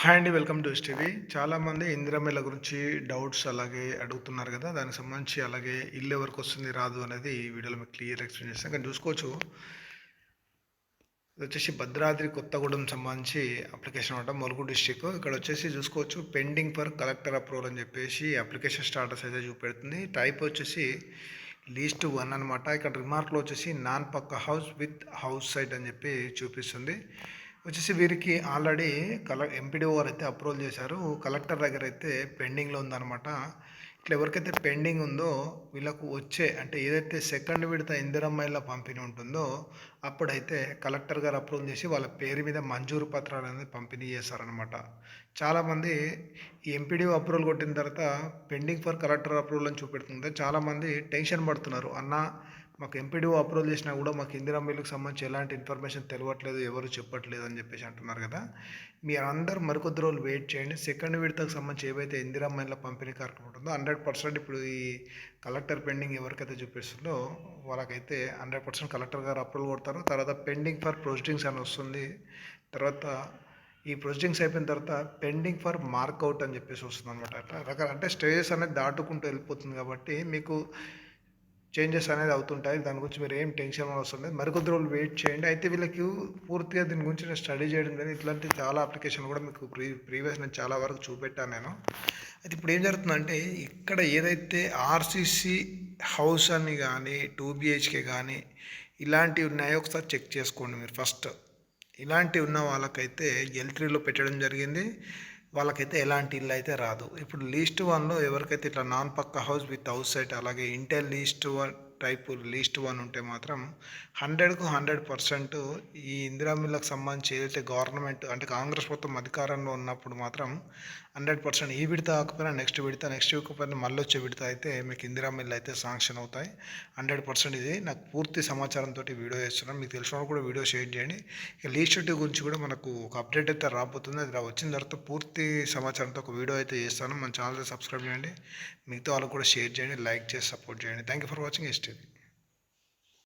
Hi అండి welcome to TV చాలామంది ఇందిరమ్మల గురించి డౌట్స్ అలాగే అడుగుతున్నారు కదా. దానికి సంబంధించి అలాగే ఇల్లు ఎవరికి వస్తుంది రాదు అనేది ఈ వీడియోలో మీకు క్లియర్ ఎక్స్ప్లెయిన్ చేస్తాను. కానీ చూసుకోవచ్చు. ఇది వచ్చేసి భద్రాద్రి కొత్తగూడెం సంబంధించి అప్లికేషన్ అనమాట. ములుగు డిస్టిక్. ఇక్కడ వచ్చేసి చూసుకోవచ్చు పెండింగ్ ఫర్ కలెక్టర్ అప్రూవల్ అని చెప్పేసి అప్లికేషన్ స్టాటస్ అయితే చూపెడుతుంది. టైప్ వచ్చేసి లీస్ట్ వన్ అనమాట. ఇక్కడ రిమార్క్లో వచ్చేసి నాన్ పక్క హౌస్ విత్ హౌస్ సైట్ అని చెప్పి చూపిస్తుంది. వచ్చేసి వీరికి ఆల్రెడీ కల ఎంపీడీఓ వారు అయితే అప్రూవల్ చేశారు. కలెక్టర్ దగ్గర అయితే పెండింగ్లో ఉందన్నమాట. ఇట్లా ఎవరికైతే పెండింగ్ ఉందో వీళ్ళకు వచ్చే అంటే ఏదైతే సెకండ్ విడత ఇందిరమ్మాయిల పంపిణీ ఉంటుందో అప్పుడైతే కలెక్టర్ గారు అప్రూవల్ చేసి వాళ్ళ పేరు మీద మంజూరు పత్రాలు అనేది పంపిణీ చేస్తారనమాట చాలామంది ఈ ఎంపీడీఓ అప్రూవల్ కొట్టిన తర్వాత పెండింగ్ ఫర్ కలెక్టర్ అప్రూవల్ అని చూపెడుతుంది చాలామంది టెన్షన్ పడుతున్నారు. అన్న మాకు ఎంపీడీఓ అప్రూవల్ చేసినా కూడా మాకు ఇందిరా మిల్లుకి సంబంధించి ఎలాంటి ఇన్ఫర్మేషన్ తెలియట్లేదు ఎవరు చెప్పట్లేదు అని చెప్పేసి అంటున్నారు కదా. మీరు అందరూ మరికొద్ది రోజులు వెయిట్ చేయండి. సెకండ్ విడతకు సంబంధించి ఏవైతే ఇందిరా మిల్ల పంపిణీ కార్యక్రమం ఉంటుందో హండ్రెడ్ పర్సెంట్ ఇప్పుడు ఈ కలెక్టర్ పెండింగ్ ఎవరికైతే చూపిస్తుందో వాళ్ళకైతే హండ్రెడ్ పర్సెంట్ కలెక్టర్ గారు అప్రూవల్ కొడతారు. తర్వాత పెండింగ్ ఫర్ ప్రొసీడింగ్స్ అని వస్తుంది. తర్వాత ఈ ప్రొసీడింగ్స్ అయిపోయిన తర్వాత పెండింగ్ ఫర్ మార్కౌట్ అని చెప్పేసి వస్తుంది అనమాట అట్లా రకాల అంటే స్టేజెస్ అనేది దాటుకుంటూ వెళ్ళిపోతుంది కాబట్టి మీకు చేంజెస్ అనేది అవుతుంటాయి. దాని గురించి మీరు ఏం టెన్షన్ అవసరం లేదు. మరికొద్ది రోజులు వెయిట్ చేయండి. అయితే వీళ్ళకి పూర్తిగా దీని గురించి నేను స్టడీ చేయడం కానీ ఇట్లాంటి చాలా అప్లికేషన్ కూడా మీకు ప్రీ ప్రీవియస్ నేను చాలా వరకు చూపెట్టాను నేను. అయితే ఇప్పుడు ఏం జరుగుతుందంటే ఇక్కడ ఏదైతే ఆర్సీసీ హౌస్ అని కానీ టూ బిహెచ్కే కానీ ఇలాంటివి ఉన్నాయో ఒకసారి చెక్ చేసుకోండి మీరు ఫస్ట్. ఇలాంటివి ఉన్న వాళ్ళకైతే ఎల్ త్రీలో పెట్టడం జరిగింది. వాళ్ళకైతే ఎలాంటి ఇల్లు అయితే రాదు. ఇప్పుడు లీస్ట్ వన్లో ఎవరికైతే ఇట్లా నాన్ పక్క హౌస్ విత్ హౌస్ సైట్ అలాగే Intel least one type least one ఉంటే మాత్రం హండ్రెడ్కు హండ్రెడ్ పర్సెంట్ ఈ ఇందిరా మిల్లకు సంబంధించి ఏదైతే గవర్నమెంట్ అంటే కాంగ్రెస్ ప్రభుత్వం అధికారంలో ఉన్నప్పుడు మాత్రం హండ్రెడ్ పర్సెంట్ ఈ విడత కాకపోయినా నెక్స్ట్ విడత నెక్స్ట్ కాకపోయినా మళ్ళీ వచ్చే విడత అయితే మీకు ఇందిరా మిల్ అయితే శాంక్షన్ అవుతాయి. హండ్రెడ్ పర్సెంట్ ఇది. నాకు పూర్తి సమాచారంతో వీడియో చేస్తున్నాను. మీకు తెలిసిన కూడా వీడియో షేర్ చేయండి. ఇక లీస్ట్ గురించి కూడా మనకు ఒక అప్డేట్ అయితే రాబోతుంది. అది వచ్చిన తర్వాత పూర్తి సమాచారంతో ఒక వీడియో అయితే చేస్తాను. మన ఛానల్ సబ్స్క్రైబ్ చేయండి. మిగతా వాళ్ళకు కూడా షేర్ చేయండి. లైక్ చేసి సపోర్ట్ చేయండి. Thank you for watching. ఇష్టం